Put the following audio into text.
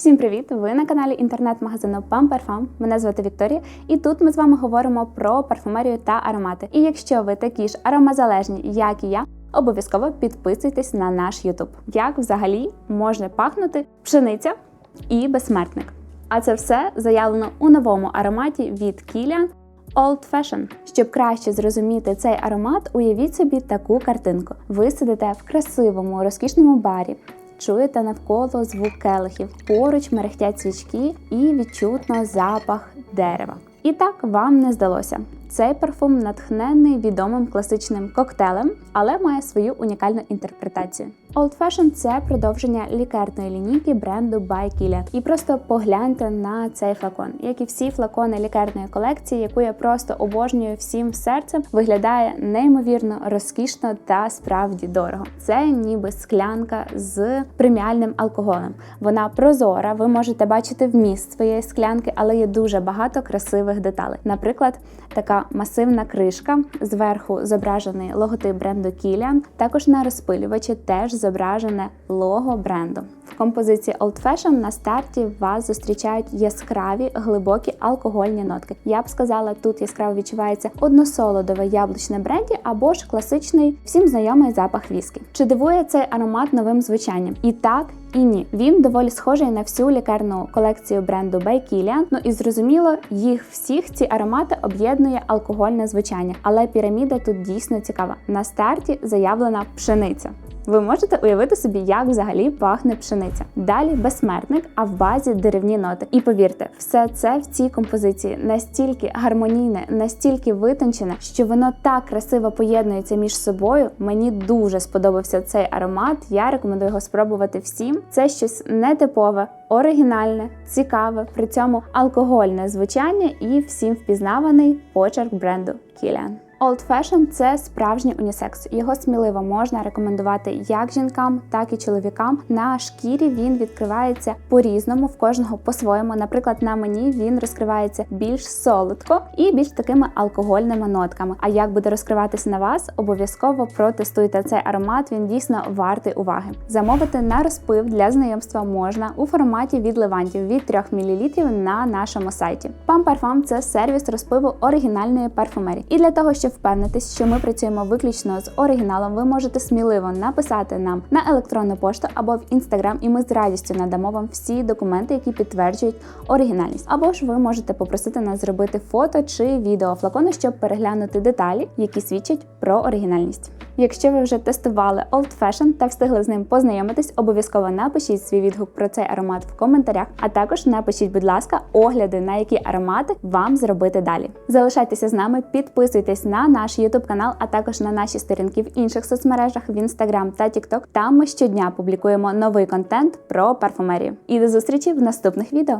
Всім привіт! Ви на каналі інтернет-магазину Pam Parfum. Мене звати Вікторія, і тут ми з вами говоримо про парфумерію та аромати. І якщо ви такі ж аромазалежні, як і я, обов'язково підписуйтесь на наш YouTube. Як взагалі можна пахнути пшениця і безсмертник? А це все заявлено у новому ароматі від Kilian Old Fashion. Щоб краще зрозуміти цей аромат, уявіть собі таку картинку. Ви сидите в красивому, розкішному барі, чуєте навколо звук келихів, поруч мерехтять свічки і відчутно запах дерева. І так вам не здалося. Цей парфум натхнений відомим класичним коктейлем, але має свою унікальну інтерпретацію. Old Fashion – це продовження лікарної лінійки бренду By Kilian. І просто погляньте на цей флакон. Як і всі флакони лікарної колекції, яку я просто обожнюю всім серцем, виглядає неймовірно розкішно та справді дорого. Це ніби склянка з преміальним алкоголем. Вона прозора, ви можете бачити вміст своєї склянки, але є дуже багато красивих деталей. Наприклад, така масивна кришка, зверху зображений логотип бренду Kilian. Також на розпилювачі теж зображене лого бренду. В композиції Old Fashion на старті вас зустрічають яскраві глибокі алкогольні нотки. Я б сказала, тут яскраво відчувається односолодове яблучне бренді або ж класичний всім знайомий запах віскі. Чи дивує цей аромат новим звучанням? І так. І ні, він доволі схожий на всю лікарну колекцію бренду By. Ну і зрозуміло, їх всіх ці аромати об'єднує алкогольне звучання. Але піраміда тут дійсно цікава. На старті заявлена пшениця. Ви можете уявити собі, як взагалі пахне пшениця. Далі безсмертник, а в базі деревні ноти. І повірте, все це в цій композиції настільки гармонійне, настільки витончене, що воно так красиво поєднується між собою. Мені дуже сподобався цей аромат. Я рекомендую його спробувати всім. Це щось нетипове, оригінальне, цікаве, при цьому алкогольне звучання і всім впізнаваний почерк бренду Kilian. Old Fashion – це справжній унісекс. Його сміливо можна рекомендувати як жінкам, так і чоловікам. На шкірі він відкривається по-різному, в кожного по-своєму. Наприклад, на мені він розкривається більш солодко і більш такими алкогольними нотками. А як буде розкриватися на вас, обов'язково протестуйте цей аромат. Він дійсно вартий уваги. Замовити на розпив для знайомства можна у форматі від левантів від 3 мл на нашому сайті. Pam Parfum – це сервіс розпиву оригінальної парфумерії. І для того, щоб впевнитись, що ми працюємо виключно з оригіналом, ви можете сміливо написати нам на електронну пошту або в інстаграм, і ми з радістю надамо вам всі документи, які підтверджують оригінальність. Або ж ви можете попросити нас зробити фото чи відео флакону, щоб переглянути деталі, які свідчать про оригінальність. Якщо ви вже тестували Old Fashion та встигли з ним познайомитись, обов'язково напишіть свій відгук про цей аромат в коментарях, а також напишіть, будь ласка, огляди на які аромати вам зробити далі. Залишайтеся з нами, підписуйтесь на наш YouTube канал, а також на наші сторінки в інших соцмережах в Instagram та TikTok. Там ми щодня публікуємо новий контент про парфумерію. І до зустрічі в наступних відео.